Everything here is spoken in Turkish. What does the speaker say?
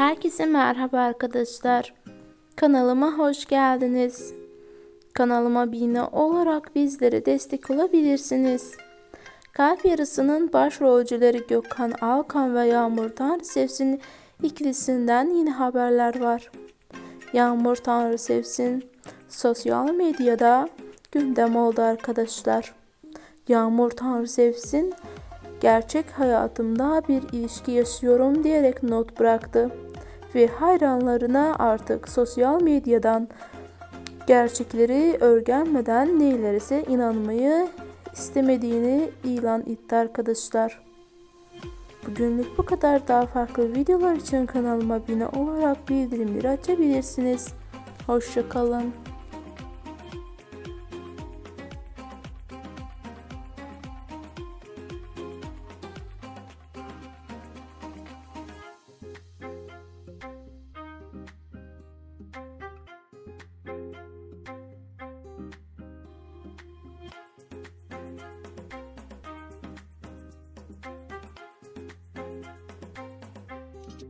Herkese merhaba arkadaşlar. Kanalıma hoş geldiniz. Kanalıma abone olarak bizlere destek olabilirsiniz. Kalp Yarısı'nın başrolcüleri Gökhan Alkan ve Yağmur Tanrısevsin ikilisinden yeni haberler var. Yağmur Tanrısevsin sosyal medyada gündem oldu arkadaşlar. Yağmur Tanrısevsin gerçek hayatımda bir ilişki yaşıyorum diyerek not bıraktı ve hayranlarına artık sosyal medyadan gerçekleri örgenmeden neylerse inanmayı istemediğini ilan etti arkadaşlar. Bugünlük bu kadar daha farklı videolar için kanalıma abone olarak bildirimleri açabilirsiniz. Hoşçakalın.